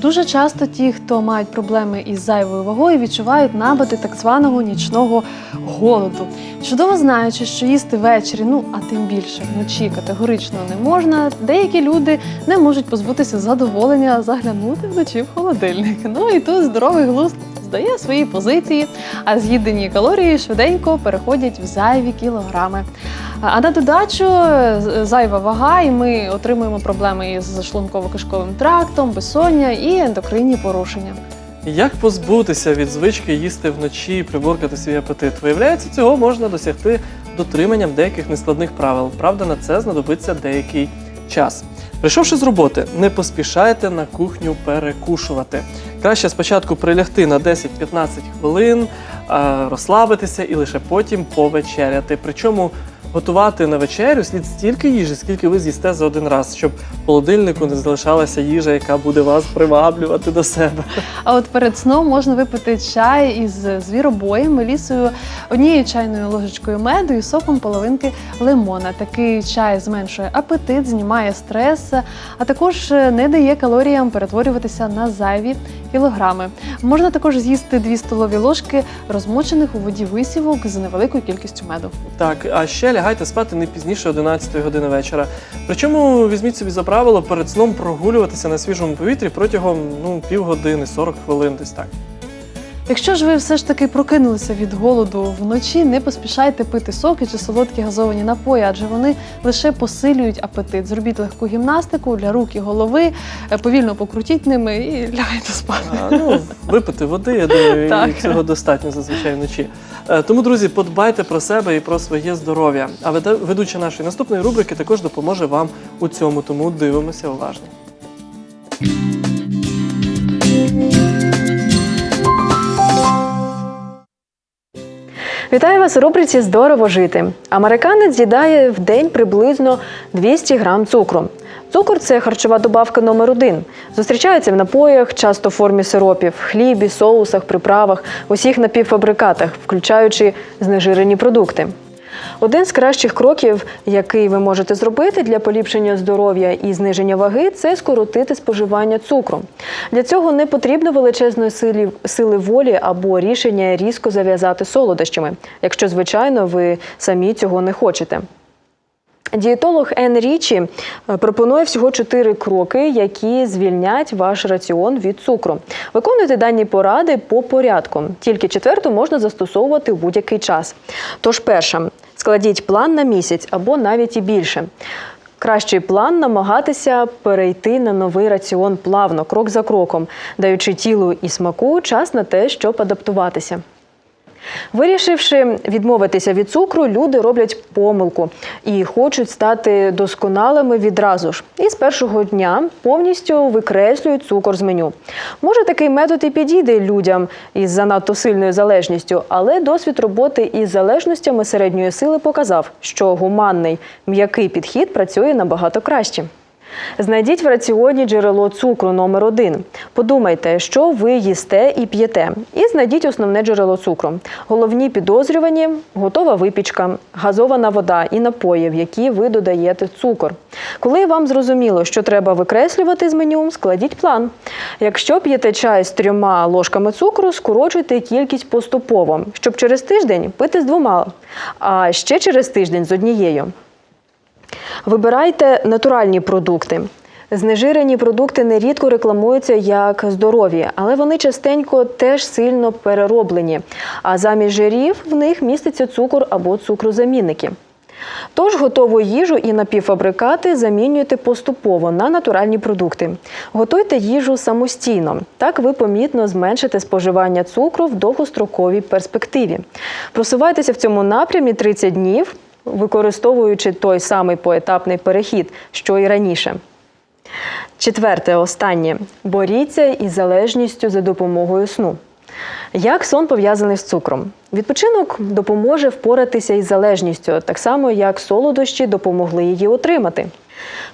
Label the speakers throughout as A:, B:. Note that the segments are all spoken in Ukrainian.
A: Дуже часто ті, хто мають проблеми із зайвою вагою, відчувають набити так званого нічного голоду. Чудово знаючи, що їсти ввечері, ну а тим більше вночі категорично не можна. Деякі люди не можуть позбутися задоволення заглянути вночі в холодильник. Ну і тут здоровий глузд здає свої позиції, а з'їдені калорії швиденько переходять в зайві кілограми. А на додачу зайва вага, і ми отримуємо проблеми із шлунково-кишковим трактом, безсоння і ендокринні порушення.
B: Як позбутися від звички їсти вночі і приборкати свій апетит? Виявляється, цього можна досягти дотриманням деяких нескладних правил. Правда, на це знадобиться деякий час. Прийшовши з роботи, не поспішайте на кухню перекушувати. Краще спочатку прилягти на 10-15 хвилин, розслабитися і лише потім повечеряти. Причому готувати на вечерю слід стільки їжі, скільки ви з'їсте за один раз, щоб в холодильнику не залишалася їжа, яка буде вас приваблювати до себе.
A: А от перед сном можна випити чай із звіробоєм, мелісою, однією чайною ложечкою меду і соком половинки лимона. Такий чай зменшує апетит, знімає стрес, а також не дає калоріям перетворюватися на зайві кілограми. Можна також з'їсти 2 столові ложки розмочених у воді висівок з невеликою кількістю меду.
B: Так, а ще лягайте спати не пізніше 11 години вечора. Причому візьміть собі за правило перед сном прогулюватися на свіжому повітрі протягом ну, півгодини, 40 хвилин, десь так.
A: Якщо ж ви все ж таки прокинулися від голоду вночі, не поспішайте пити соки чи солодкі газовані напої, адже вони лише посилюють апетит. Зробіть легку гімнастику для рук і голови, е, повільно покрутіть ними і лягайте спати.
B: А, ну, випити води, я думаю, і цього достатньо зазвичай вночі. Е, Тому, друзі, подбайте про себе і про своє здоров'я. А ведуча нашої наступної рубрики також допоможе вам у цьому, тому дивимося уважно.
C: Вітаю вас у рубриці Здорово жити. Американець з'їдає в день приблизно 200 грам цукру. Цукор це харчова добавка номер один. Зустрічається в напоях, часто в формі сиропів, хлібі, соусах, приправах, усіх напівфабрикатах, включаючи знежирені продукти. Один з кращих кроків, який ви можете зробити для поліпшення здоров'я і зниження ваги, це скоротити споживання цукру. Для цього не потрібно величезної сили, сили волі або рішення різко зав'язати солодощами, якщо, звичайно, ви самі цього не хочете. Дієтолог Ен Річі е, пропонує всього чотири кроки, які звільнять ваш раціон від цукру. Виконуйте дані поради по порядку. Тільки четверту можна застосовувати у будь-який час. Тож, перше, складіть план на місяць або навіть і більше. Кращий план намагатися перейти на новий раціон плавно, крок за кроком, даючи тілу і смаку час на те, щоб адаптуватися. Вирішивши відмовитися від цукру, люди роблять помилку і хочуть стати досконалими відразу ж. І з першого дня повністю викреслюють цукор з меню. Може, такий метод і підійде людям із занадто сильною залежністю, але досвід роботи із залежностями середньої сили показав, що гуманний м'який підхід працює набагато краще. Знайдіть в раціоні джерело цукру номер один. Подумайте, що ви їсте і п'єте, і знайдіть основне джерело цукру. Головні підозрювані готова випічка, газована вода і напої, в які ви додаєте цукор. Коли вам зрозуміло, що треба викреслювати з меню, складіть план. Якщо п'єте чай з трьома ложками цукру, скорочуйте кількість поступово, щоб через тиждень пити з двома, а ще через тиждень з однією. Вибирайте натуральні продукти. Знежирені продукти нерідко рекламуються як здорові, але вони частенько теж сильно перероблені. А замість жирів в них міститься цукор або цукрозамінники. Тож готову їжу і напівфабрикати замінюйте поступово на натуральні продукти. Готуйте їжу самостійно. Так ви помітно зменшите споживання цукру в довгостроковій перспективі. Просувайтеся в цьому напрямі 30 днів, використовуючи той самий поетапний перехід, що і раніше. Четверте, останнє. Боріться із залежністю за допомогою сну. Як сон пов'язаний з цукром? Відпочинок допоможе впоратися із залежністю, так само як солодощі допомогли її отримати.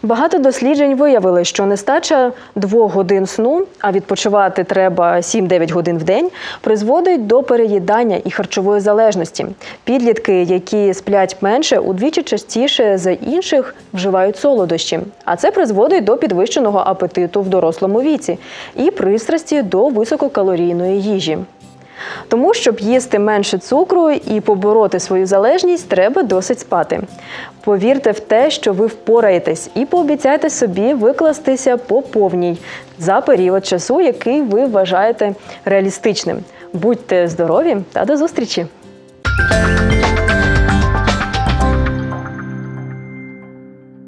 C: Багато досліджень виявили, що нестача двох годин сну, а відпочивати треба 7-9 годин в день, призводить до переїдання і харчової залежності. Підлітки, які сплять менше, удвічі частіше за інших вживають солодощі, а це призводить до підвищеного апетиту в дорослому віці і пристрасті до висококалорійної їжі. Тому, щоб їсти менше цукру і побороти свою залежність, треба досить спати. Повірте в те, що ви впораєтесь, і пообіцяйте собі викластися по повній за період часу, який ви вважаєте реалістичним. Будьте здорові та до зустрічі!